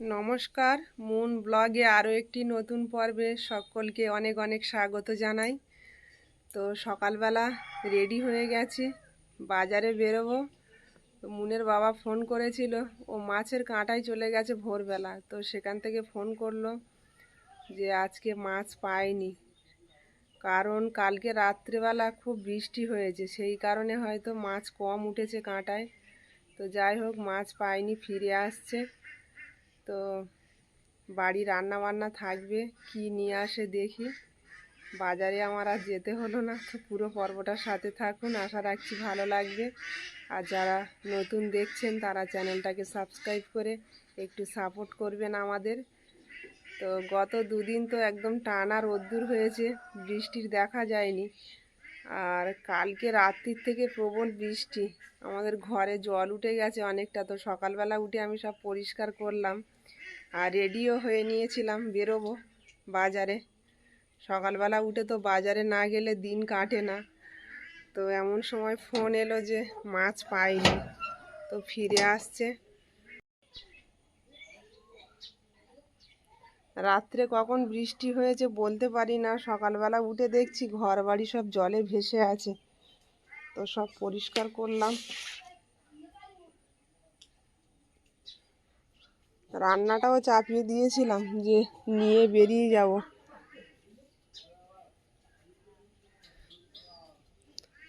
নমস্কার, মুন ব্লগে আরও একটি নতুন পর্বে সকলকে অনেক অনেক স্বাগত জানাই। তো সকালবেলা রেডি হয়ে গেছি, বাজারে বেরোবো। তো মুনের বাবা ফোন করেছিল, ও মাছের কাঁটায় চলে গেছে ভোরবেলা। তো সেখান থেকে ফোন করল যে আজকে মাছ পাইনি। কারণ কালকে রাত্রেবেলা খুব বৃষ্টি হয়েছে, সেই কারণে হয়তো মাছ কম উঠেছে কাঁটায়। তো যাই হোক, মাছ পাইনি, ফিরে আসছে। তো বাড়ি রান্না বান্না থাকবে, কি নিয়ে আসে দেখি। বাজারে আমার আর যেতে হলো না, তো পুরো পর্বটার সাথে থাকুন, আশা রাখছি ভালো লাগবে। আর যারা নতুন দেখছেন, তারা চ্যানেলটাকে সাবস্ক্রাইব করে একটু সাপোর্ট করবেন আমাদের। তো গত দুদিন তো একদম টানা রোদ্দুর হয়েছে, বৃষ্টির দেখা যায়নি। আর কালকে রাত্রির থেকে প্রবল বৃষ্টি, আমাদের ঘরে জল উঠে গেছে অনেকটা, তো সকালবেলা উঠে আমি সব পরিষ্কার করলাম। আর রেডিও হয়ে নিয়েছিলাম বেরোবো বাজারে। সকালবেলা উঠে তো বাজারে না গেলে দিন কাটে না। তো এমন সময় ফোন এলো যে মাছ পাইনি, তো ফিরে আসছে। রাত্রে কখন বৃষ্টি হয়েছে বলতে পারি না, সকালবেলা উঠে দেখছি ঘর বাড়ি সব জলে ভেসে আছে। তো সব পরিষ্কার করলাম। রান্নাটাও চাপিয়ে দিয়েছিলাম যে নিয়ে বেরিয়ে যাব।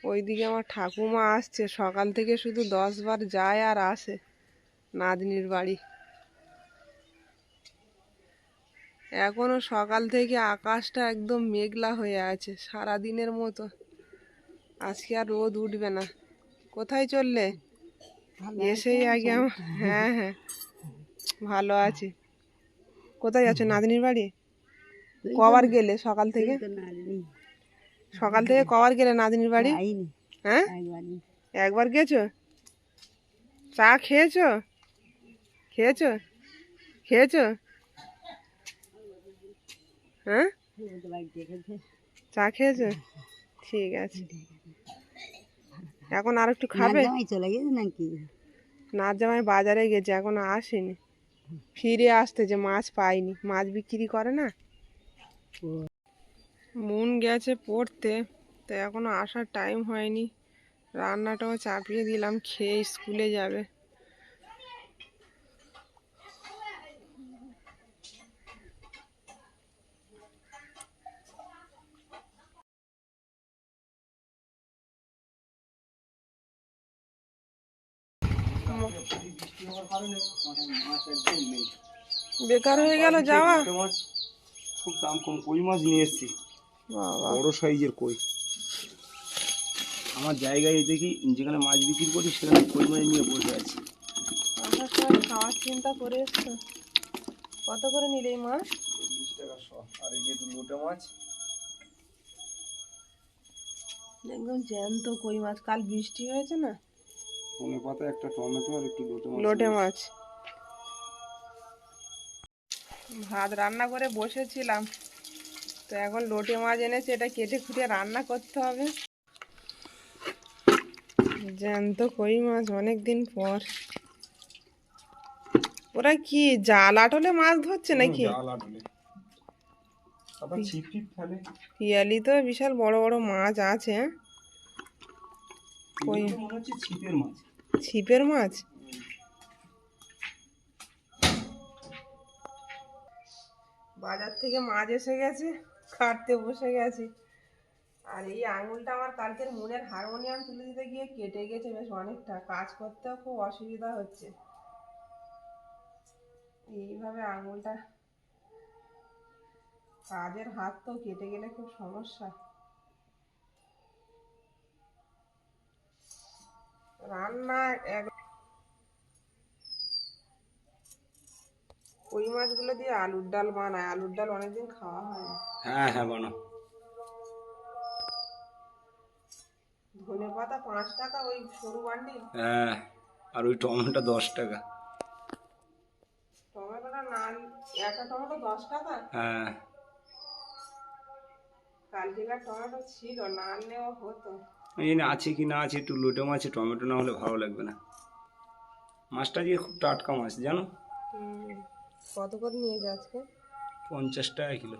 ওইদিকে আমার ঠাকুমা আসছে। সকাল থেকে শুধু দশ বার যায় আর আসে নাতনির বাড়ি। এখনও সকাল থেকে আকাশটা একদম মেঘলা হয়ে আছে সারা দিনের মতো। আজকে আর রোদ উঠবে না। কোথায় চললে? এসেই আগে আমার হ্যাঁ হ্যাঁ। ভালো আছি। কোথায় যাচ্ছ? নাতনির বাড়ি? কবার গেলে সকাল থেকে? সকাল থেকে কবার গেলে নাতনির বাড়ি? হ্যাঁ? একবার গেছো? চা খেয়েছো? খেয়েছো? খেয়েছো? হ্যাঁ? চা খেয়েছো? ঠিক আছে। এখন আর একটু খাবে? চলে গেছে নাকি? নাচ জামাই বাজারে গেছে এখনও আসেনি। ফিরে আসতে যে মাছ পাইনি, মাছ বিক্রি করে না? মন গেছে পড়তে, তো এখনও আসার টাইম হয়নি। রান্নাটাও চাপিয়ে দিলাম, খেয়ে স্কুলে যাবে। বেকার হয়ে গেল যাওয়া। খুব দাম কম কই মাছ নিয়ে এসেছি? বড় সাইজের কই। আমার জায়গায় দেখি যেখানে মাছ বিক্রি করি সেখানে কই মাছ নিয়ে বসে আছি। খাওয়ার চিন্তা করে কত করে নিলে এই মাছ? টাকা শ। আর এই যে লোটে মাছ। একদম জ্যান্ত কই মাছ। কাল বৃষ্টি হয়েছে না? পাতা একটা টমেটো আর একটু লোটে মাছ লোটে মাছ। ভাত রান্না করে বসেছিলাম। তো এখন লোটে মাছ এনেছে এটা কেটে খুঁটে রান্না করতে হবে। জ্যান্ত কই মাছ অনেক দিন পর। ওরা কি জাল আটলে মাছ ধরছে নাকি? পিয়ালি তো বিশাল বড় বড় মাছ আছে। হ্যাঁ কই? মনে হচ্ছে ছিপের মাছ। ছিপের মাছ? বাজার থেকে মাছ এসে গেছে কাটতে বসে গেছি। আর এই আঙুলটা আমার কালকের মনের হারমোনিয়াম তুলে দিতে গিয়ে কেটে গেছে বেশ অনেকটা। কাজ করতেও খুব অসুবিধা হচ্ছে। এইভাবে আঙুলটা, কাজের হাত তো কেটে গেলে খুব সমস্যা। রান্না এক মাছগুলো দিয়ে আলুর ডাল বানায়? আলুর ডাল অনেকদিন খাওয়া হয় না। হ্যাঁ হ্যাঁ বানো। ধনে পাতা পাঁচ টাকা ওই সরু বান্ডিল। হ্যাঁ আর ওই টমেটো দশ টাকা। টমেটোটা না একটা টমেটো দশ টাকা? হ্যাঁ। কালকেকার টমেটো ছিল না আনলেও হতো। এই জন্য আছে কি না আছে একটু লোটে মাছে টমেটো না হলে ভালো লাগবে না। মাছটা দিয়ে খুব টাটকা মাছ জানো? কত করে নিয়েছে আজকে? পঞ্চাশ টাকা কিলো।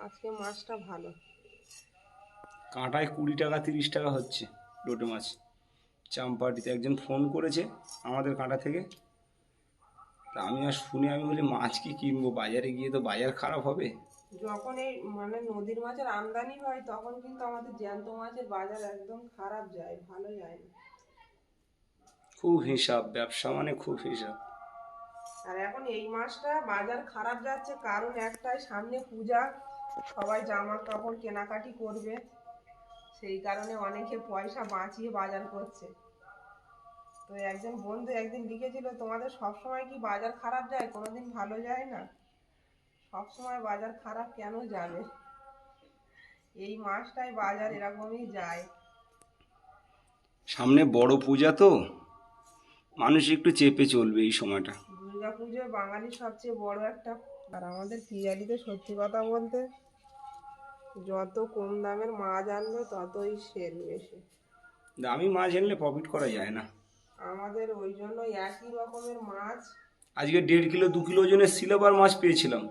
আজকে মাছটা ভালো। কাঁটায় কুড়ি টাকা তিরিশ টাকা হচ্ছে লোটে মাছ। চাম্পাটিতে একজন ফোন করেছে আমাদের কাঁটা থেকে। তা আমি আর শুনে আমি বলি মাছ কি কিনবো? বাজারে গিয়ে তো বাজার খারাপ হবে? যখন এই মানে নদীর মাছের আমদানি হয় তখন কিন্তু আমাদের জ্যান্ত মাছের বাজার একদম খারাপ যায় ভালো যায় না। খুব হিসাব ব্যবসা মানে খুব হিসাব। আর এখন এই মাসটা বাজার খারাপ যাচ্ছে কারণ একটাই সামনে পূজা সবাই জামা কাপড় কেনাকাটি করবে। সেই কারণে অনেকে পয়সা বাঁচিয়ে বাজার করছে। তো একজন বন্ধু একদিন লিখেছিল তোমাদের সব সময় কি বাজার খারাপ যায়? কোনোদিন ভালো যায় না? সব সময় বাজার খারাপ কেন যাবে এই মাসটাই বাজার এরকমই যায়। সামনে বড় পূজা তো। মানুষ একটু চেপে চলবে এই সময়টা। দুর্গা পুজো বাঙালির সবচেয়ে বড় একটা আর আমাদের পিয়ালিতে সত্যি কথা বলতে যত কম দামের মাছ আনবে ততই সেল বেশি। দামি মাছ আনলে প্রফিট করা যায় না। আমাদের ওই জন্য একই রকমের মাছ। আজকে দেড় কিলো দু কিলো ওজনের সিলভার মাছ পেয়েছিলাম।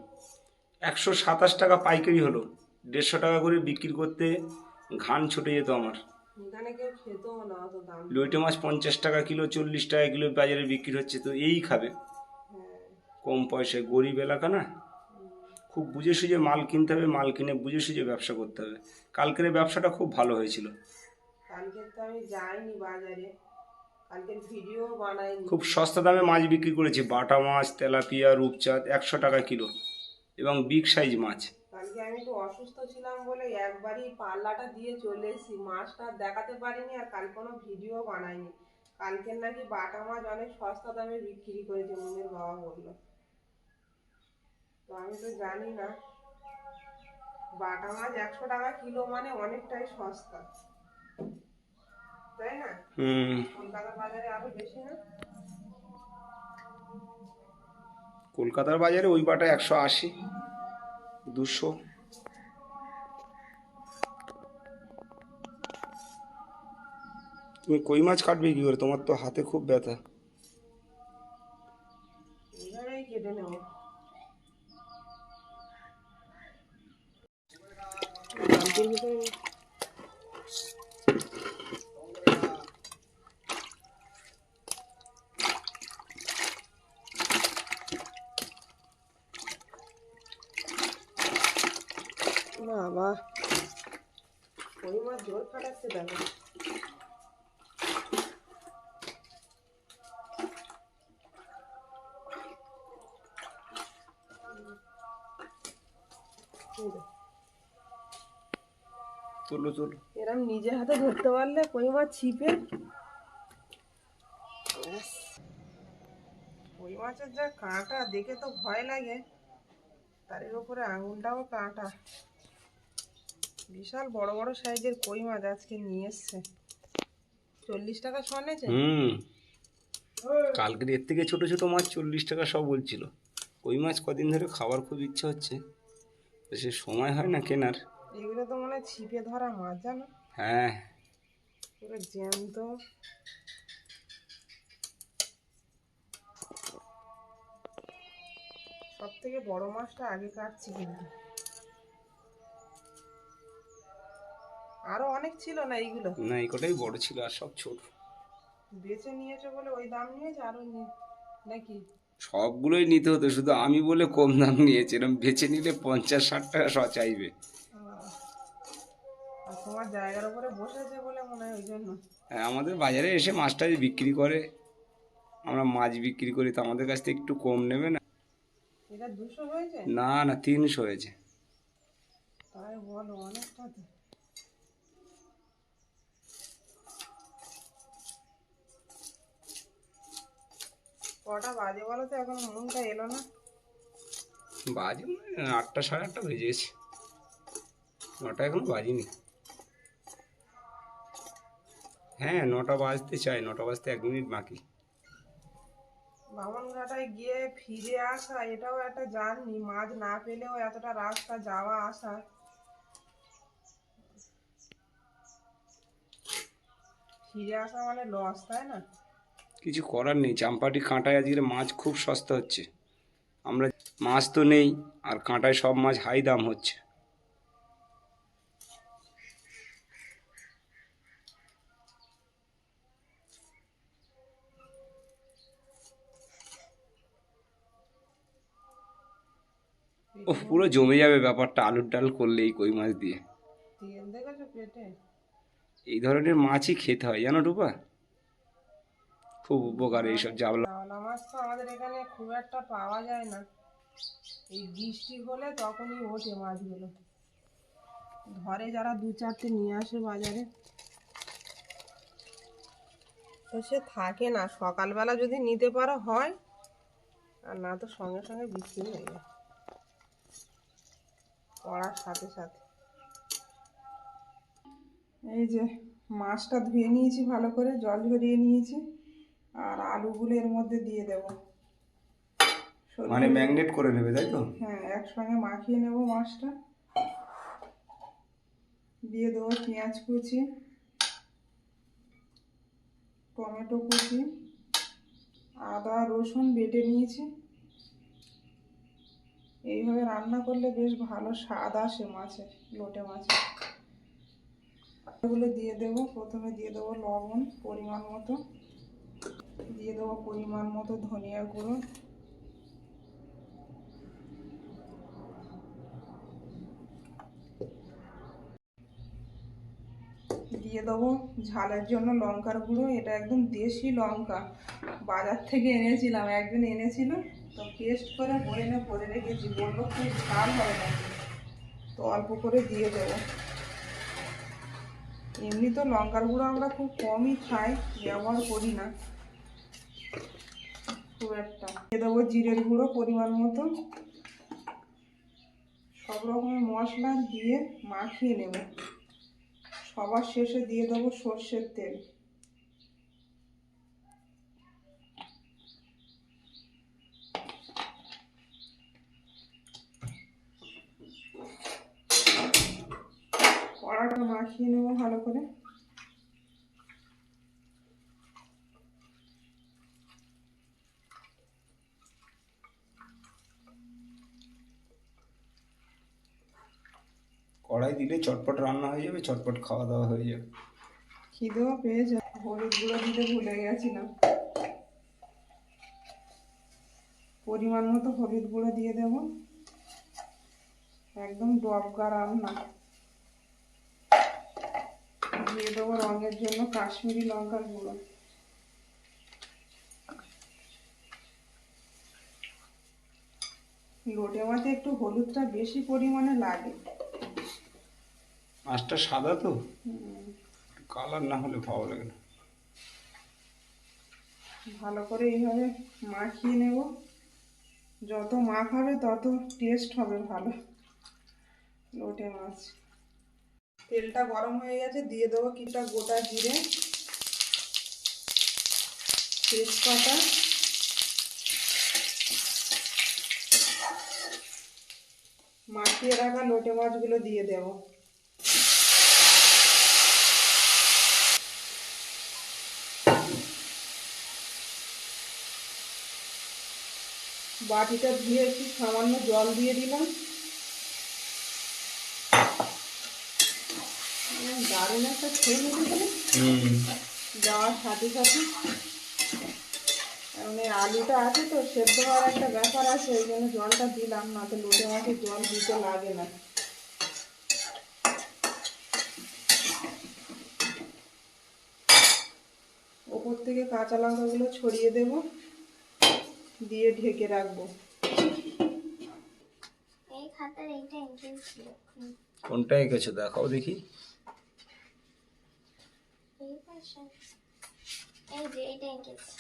একশো সাতাশ টাকা পাইকারি হলো। দেড়শো টাকা করে বিক্রি করতে ঘান ছুটে যেত আমার। লইটে মাছ পঞ্চাশ টাকা কিলো চল্লিশ টাকা কিলো বাজারে বিক্রি হচ্ছে তো এই খাবে। হ্যাঁ। কম পয়সায় গরিব এলাকা না? খুব বুঝে সুঝে মাল কিনতে হবে মাল কিনে বুঝে সুঝে ব্যবসা করতে হবে। কালকের ব্যবসাটা খুব ভালো হয়েছিল। খুব সস্তা দামে মাছ বিক্রি করেছি বাটা মাছ তেলাপিয়া রূপচাঁদ একশো টাকা কিলো। এবং বিগ সাইজ মাছ। কালকে আমি একটু অসুস্থ ছিলাম বলে একবারই পাল্লাটা দিয়ে চলে এসেছি। মাছটা দেখাতে পারিনি আর কাল কোনো ভিডিও বানাইনি। কালকের নাকি বাটা মাছ অনেক সস্তা দামে বিক্রি করেছে মুনের বাবা বলল। তো আমি তো জানি না। বাটা মাছ একশো টাকা কিলো মানে অনেকটাই সস্তা। তাই না? কলকাতা বাজারে আরও বেশি না? কলকাতার বাজারে ওই বাটা একশো আশি, দুশো। তুমি কই মাছ কাটবে কি করে? তোমার তো হাতে খুব ব্যথা। কেটে বাবা। ওই মাছ জোর ফাটাচ্ছে দেখো। চলো চলো। এরম নিজের হাতে ধরতে পারলে কই মাছ ছিপে কই মাছের যা কাঁটা দেখে তো ভয় লাগে। তার উপরে আঙুলটাও কাঁটা। বিশাল বড় বড় সাইজের কই মাছ আজকে নিয়ে এসছে। চল্লিশ টাকা শোনেছে হুম। কালকের এর থেকে ছোট ছোট মাছ চল্লিশ টাকা সব বলছিল। কই মাছ কদিন ধরে খাবার খুব ইচ্ছে হচ্ছে। সে সময় হয় না কেনার। এগুলো তো মনে হয় ছিপে ধরা মাছ জানো? হ্যাঁ। পুরো জ্যান্ত। সব থেকে বড় মাছটা আগে কাটছি কিন্তু। আরও অনেক ছিল না এইগুলো? না এই কটাই বড় ছিল আর সব ছোট। বেছে নিয়েছে বলে ওই দাম নিয়েছে আরও নাকি? সবগুলোই নিতে হতো শুধু আমি বলে কম দাম নিয়েছি। এরকম বেছে নিলে পঞ্চাশ ষাট টাকা শ চাইবে। তোমার জায়গার উপরে বসেছে বলে মনে হয় ওই জন্য। হ্যাঁ, আমাদের বাজারে এসে মাছটা যে বিক্রি করে আমরা মাছ বিক্রি করি তো আমাদের কাছ থেকে একটু কম নেবে না? এটা দুশো হয়েছে? না না তিনশো হয়েছে। তাই বলো অনেকটা কটা বাজে বলো তো? এখন মনটা এলো না। বাজে মানে আটটা সাড়ে আটটা বেজে গেছে। নটা এখন বাজিনি। হ্যাঁ নটা বাজতে চাই। নটা বাজতে এক মিনিট বাকি। বামনঘাটায় গিয়ে ফিরে আসা এটাও একটা জার্নি। মাছ না পেলেও এতটা রাস্তা যাওয়া আসা। ফিরে আসা মানে লস তাই না? কিছু করার নেই। চাম্পাটি কাঁটায় আজকে মাছ খুব সস্তা হচ্ছে। আমরা মাছ তো নেই আর কাঁটায় সব মাছ হাই দাম হচ্ছে। ও পুরো জমে যাবে ব্যাপারটা আলুর ডাল করলে এই কই মাছ দিয়ে। এই ধরনের মাছই খেতে হয় জানো টুপা খুব উপকার এইসব জাবলা। জাওলা মাছ তো আমাদের এখানে খুব একটা পাওয়া যায় না। এই বৃষ্টি হলে তখনই ওঠে মাছগুলো। ধরে যারা দু চারটে নিয়ে আসে বাজারে। তো সে থাকে না সকালবেলা যদি নিতে পারো হয় আর না তো সঙ্গে সঙ্গে বৃষ্টি হয়ে যায়। পড়ার সাথে সাথে। এই যে মাছটা ধুয়ে নিয়েছি ভালো করে জল ঝরিয়ে নিয়েছি। আর আলুগুলো এর মধ্যে দিয়ে দেবো। মানে ম্যাগনেট করে নেবে তাই তো? হ্যাঁ একসঙ্গে মাখিয়ে নেব মাছটা। দিয়ে দেবো পেঁয়াজ কুচি টমেটো কুচি আদা রসুন বেটে নিয়েছি। এইভাবে রান্না করলে বেশ ভালো স্বাদ আসে মাছের লোটে মাছের। এগুলো দিয়ে দেবো। প্রথমে দিয়ে দেবো লবণ পরিমাণ মতো। দিয়ে দেবো পরিমাণ মতো ধনিয়া গুঁড়ো। দিয়ে দেবো ঝালের জন্য লঙ্কার গুঁড়ো, এটা একদম দেশি লঙ্কা। বাজার থেকে এনেছিলাম একদিন এনেছিল। তো পেস্ট করে বয়ে না করে রেখেছি। বলল খুব ঝাল হবে না তো অল্প করে দিয়ে দেবো। এমনি তো লঙ্কার গুঁড়ো আমরা খুব কমই খাই, ব্যবহার করি না। খুব একটা। দিয়ে দেবো জিরের গুঁড়ো পরিমাণ মতো সব রকমের মশলা দিয়ে মাখিয়ে নেব। সবার শেষে দিয়ে দেবো সর্ষের তেল। কড়াটা মাখিয়ে নেব ভালো করে। কড়াই দিলে চটপট রান্না হয়ে যাবে, চটপট খাওয়া দাওয়া হয়ে যাবে। খিদেও হলুদ গুঁড়ো দিতে ভুলে গেছিলাম। পরিমাণ মতো হলুদ গুঁড়ো দিয়ে দেবো। একদম ডবগা রান্না। দিয়ে দেবো রঙের জন্য কাশ্মীরি লঙ্কার গুঁড়ো। লোটে মাছে একটু হলুদটা বেশি পরিমাণে লাগে। মাছটা সাদা তো? কালার না হলে ভালো লাগে না। ভালো করে এইভাবে মাখিয়ে নেব। যত মাখাবে তত টেস্ট হবে ভালো। লোটে মাছ। তেলটা গরম হয়ে গেছে, দিয়ে দেবো কিছুটা গোটা জিরে, তেজপাতা। মাখিয়ে রাখা লোটে মাছগুলো দিয়ে দেবো। বাটিটা ধুয়ে একটু সামান্য জল দিয়ে দিলাম। দারুণ একটা খেয়ে নিতে যাওয়ার সাথে সাথে। কারণ এই আলুটা আছে তো সেদ্ধ হওয়ার একটা ব্যাপার আছে ওই জন্য জলটা দিলাম না তো লোটে মাছের জল দিতে লাগে না। ওপর থেকে কাঁচা লঙ্কাগুলো ছড়িয়ে দেব। দিয়ে ঢেকে রাখব। কোনটা এঁকেছো? দেখাও দেখি। এই পাশে। এই যে এইটা এঁকেছি।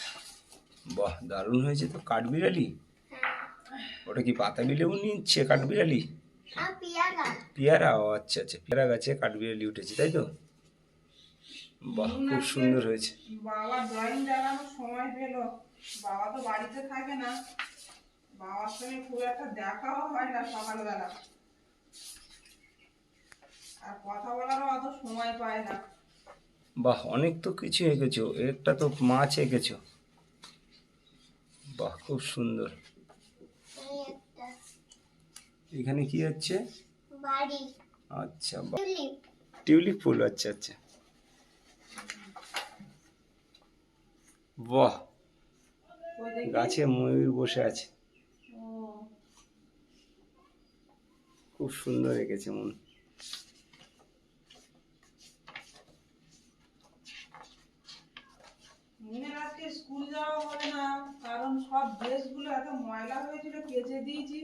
বাহ দারুণ হয়েছে তো। কাঠবিড়ালি? ওটা কি পাতাবি লেবু নিচ্ছে কাঠবিড়ালি? পিয়ারা। পেয়ারা? ও আচ্ছা আচ্ছা। পেয়ারা গাছে কাঠবিড়ালি উঠেছে তাই তো? বাহ খুব সুন্দর হয়েছে। বাবা ড্রয়িং সময় পেল। বাবা তো বাড়িতে থাকে না। বাবার সঙ্গে খুব একটা দেখাও হয় না সকালবেলা। আর কথা বলারও অত সময় পায় না। বাহ অনেক তো কিছু এঁকেছো একটা তো মাছ এঁকেছো। বাহ খুব সুন্দর। এখানে কি হচ্ছে? বাড়ি। আচ্ছা টিউলিপ ফুল আচ্ছা আচ্ছা। বাহ গাছে ময়ূর বসে আছে। খুব সুন্দর এঁকেছে মন। মুনের আজকে স্কুল যাওয়া হবে না কারণ সব ড্রেসগুলো এত ময়লা হয়েছিল কেচে দিয়েছি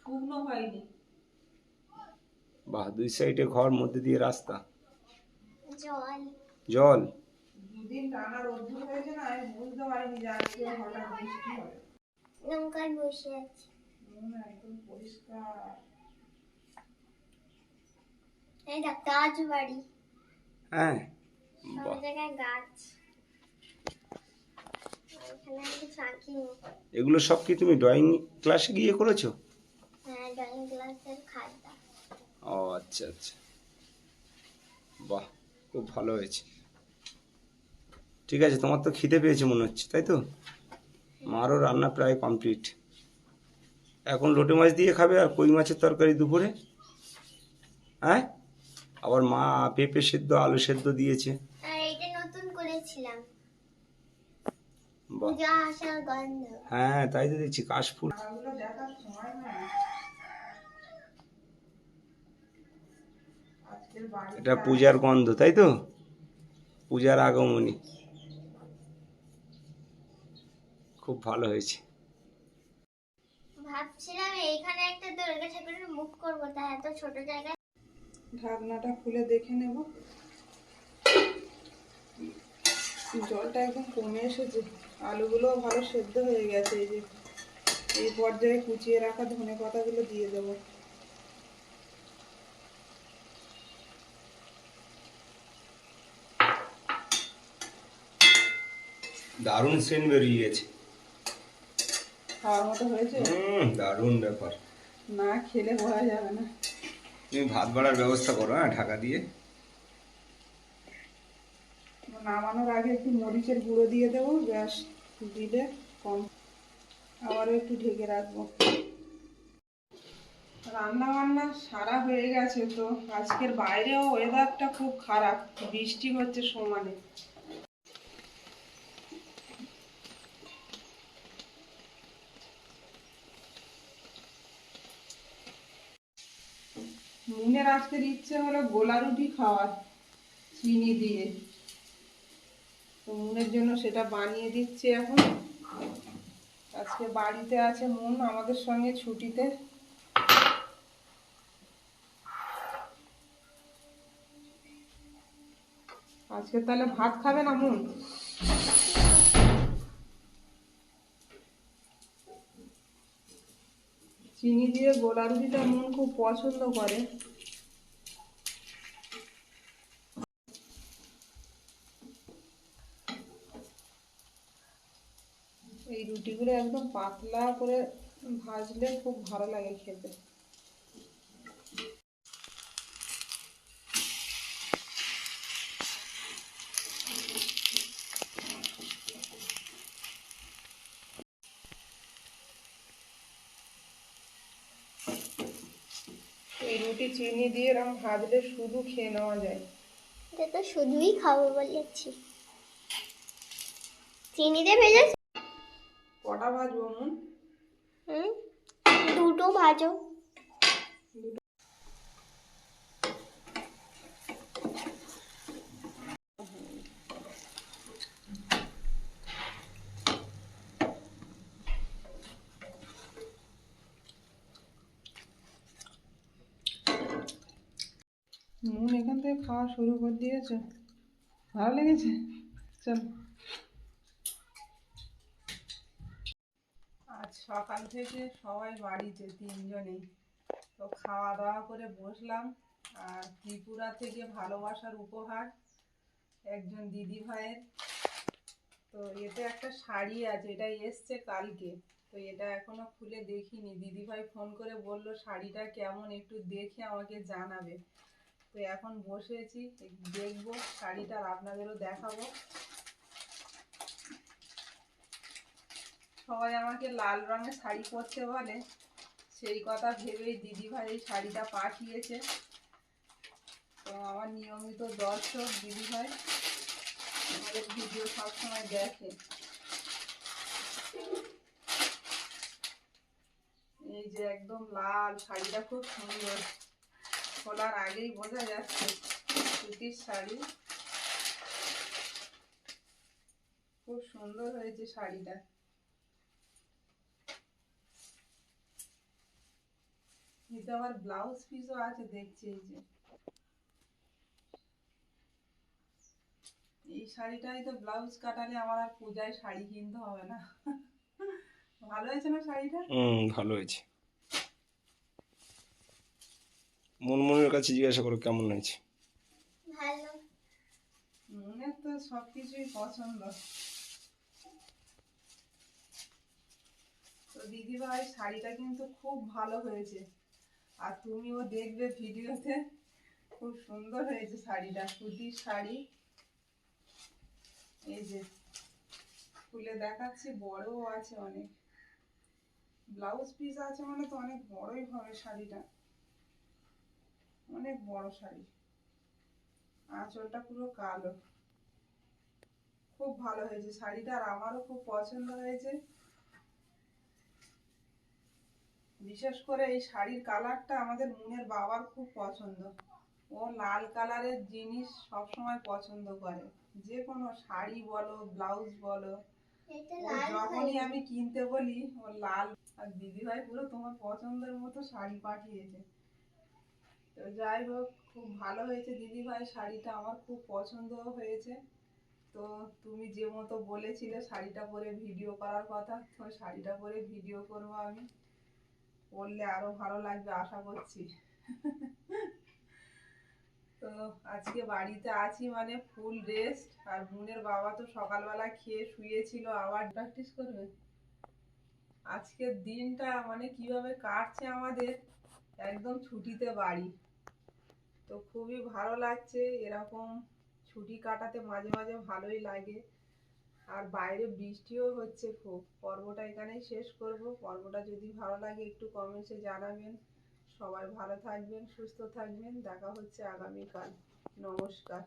শুকনো হয়নি। বাহ দুই সাইডে ঘর মধ্যে দিয়ে রাস্তা। জল। জল? দুদিন টানা রোদ্দুর বুঝতে পারিনি যে আজকে হঠাৎ বৃষ্টি হবে? বসে আছে। একদম পরিষ্কার। এই দেখ গাছ বাড়ি। হ্যাঁ। সব জায়গায় গাছ। এগুলো সব কি তুমি ড্রয়িং ক্লাসে গিয়ে করেছ? হ্যাঁ ড্রয়িং ক্লাসের খাতা। ও আচ্ছা আচ্ছা। বাহ খুব ভালো হয়েছে। ঠিক আছে তোমার তো খিদে পেয়েছে মনে হচ্ছে তাই তো? মারও রান্না প্রায় কমপ্লিট এখন লোটে মাছ দিয়ে খাবে আর কই মাছের তরকারি দুপুরে? হ্যাঁ? আবার মা পেঁপে সেদ্ধ আলু সেদ্ধ দিয়েছে। গন্ধ। হ্যাঁ তাই তো দেখছি কাশফুল। হয় এটা পূজার গন্ধ তাই তো? পূজার আগমনী। খুব ভালো হয়েছে। ভাবছিলাম এইখানে একটা দুর্গা ঠাকুরের মুখ করব তা এত ছোট জায়গায়। ঢাকনাটা খুলে দেখে নেব। জলটা একদম কমে এসেছে। আলুগুলো ভালো সেদ্ধ হয়ে গেছে এই যে এই পর্যায়ে কুচিয়ে রাখা ধনে পাতাগুলো দিয়ে দেবো। দারুণ সেন্ট বেরিয়ে গেছে খাওয়ার মতো হয়েছে। হুম দারুণ ব্যাপার। না খেলে বোঝা যাবে না। তুমি ভাত বাড়ার ব্যবস্থা করো হ্যাঁ ঢাকা দিয়ে। নামানোর আগে একটু মরিচের গুঁড়ো দিয়ে দেবো ব্যাস দিলে কম। আবারও একটু ঢেকে রাখব। রান্না বান্না সারা হয়ে গেছে তো। আজকের বাইরেও ওয়েদারটা খুব খারাপ বৃষ্টি হচ্ছে সমানে। মুনের আজকের ইচ্ছে হলো গোলা রুটি খাওয়ার চিনি দিয়ে। তো মুনের জন্য সেটা বানিয়ে দিচ্ছি এখন। আজকে বাড়িতে আছে মুন আমাদের সঙ্গে ছুটিতে। আজকে তাহলে ভাত খাবে না মুন চিনি দিয়ে গোলা রুটিটা মন খুব পছন্দ করে। এই রুটিগুলো একদম পাতলা করে ভাজলে খুব ভালো লাগে খেতে এই রুটি চিনি দিয়ে এরকম ভাজলে শুধু খেয়ে নেওয়া যায়। এটা তো শুধুই খাব বলেছি। চিনি দিয়ে ভেজে কটা ভাজবো মন দুটো ভাজো। নুন এখান থেকে খাওয়া শুরু করে দিয়েছে। ভালো লেগেছে? চল। আজ সকাল থেকে সবাই বাড়িতে তিনজনেই তো খাওয়া দাওয়া করে বসলাম। আর ত্রিপুরা থেকে ভালোবাসার উপহার একজন দিদি ভাইয়ের। তো এতে একটা শাড়ি আছে, এটা এসছে কালকে। তো এটা এখনও খুলে দেখিনি। দিদি ভাই ফোন করে বলল, শাড়িটা কেমন? একটু দেখে আমাকে জানাবে। তো এখন বসেছি দেখব, শাড়িটা আপনাদেরও দেখাবো। সবাই আমাকে লাল রঙের শাড়ি পরতে বলে, সেই কথা ভেবেই দিদি ভাই এই শাড়িটা পাঠিয়েছে। তো আমার নিয়মিত দর্শক দিদি ভাই আমাদের ভিডিও সবসময় দেখে। এই যে একদম লাল শাড়িটা, খুব সুন্দর। খোলার আগেই বোঝা যাচ্ছে সুতির শাড়ি। খুব সুন্দর হয়েছে শাড়িটা। এটা আবার ব্লাউজ পিসও আছে, দেখছি এই যে। এই শাড়িটাই তো ব্লাউজ কাটালে আমার আর পূজায় শাড়ি কিনতে হবে না। ভালো হয়েছে না শাড়িটা? হুম, ভালো হয়েছে। মনমনের কাছে জিজ্ঞাসা করো কেমন হয়েছে? ভালো। মনের তো সব কিছুই পছন্দ। তো দিদি ভাই শাড়িটা কিন্তু খুব ভালো হয়েছে। আর তুমিও দেখবে ভিডিওতে খুব সুন্দর হয়েছে শাড়িটা সুতির শাড়ি। এই যে খুলে দেখাচ্ছি বড়ও আছে অনেক। ব্লাউজ পিস আছে মানে তো অনেক বড়ই হবে শাড়িটা। অনেক বড় শাড়ি। আঁচলটা পুরো কালো। খুব ভালো হয়েছে শাড়িটা আর আমারও খুব পছন্দ হয়েছে। বিশেষ করে এই শাড়ির কালারটা আমাদের মুনের বাবার খুব পছন্দ। ও লাল কালারের জিনিস সবসময় পছন্দ করে। যে কোনো শাড়ি বলো ব্লাউজ বলো যখনই আমি কিনতে বলি ও লাল। আর দিদিভাই পুরো তোমার পছন্দের মতো শাড়ি পাঠিয়েছে। তো যাই হোক, খুব ভালো হয়েছে। দিদিভাই শাড়িটা আমার খুব পছন্দ হয়েছে। তো তুমি যে মতো বলেছিলে শাড়িটা পরে ভিডিও করার কথা, তো শাড়িটা পরে ভিডিও করব আমি। পরলে আরও ভালো লাগবে, আশা করছি। তো আজকে বাড়িতে আছি মানে ফুল রেস্ট আর বোনের বাবা তো সকালবেলা খেয়ে শুয়েছিল, আবার প্র্যাকটিস করবে। আজকের দিনটা মানে কীভাবে কাটছে আমাদের, একদম ছুটিতে বাড়ি। তো খুবই ভালো লাগছে, এরকম ছুটি কাটাতে মাঝে মাঝে ভালোই লাগে। আর বাইরে বৃষ্টিও হচ্ছে খুব। পর্বটা এখানেই শেষ করব। পর্বটা যদি ভালো লাগে একটু কমেন্টসে জানাবেন। সবাই ভালো থাকবেন, সুস্থ থাকবেন। দেখা হচ্ছে আগামীকাল। নমস্কার।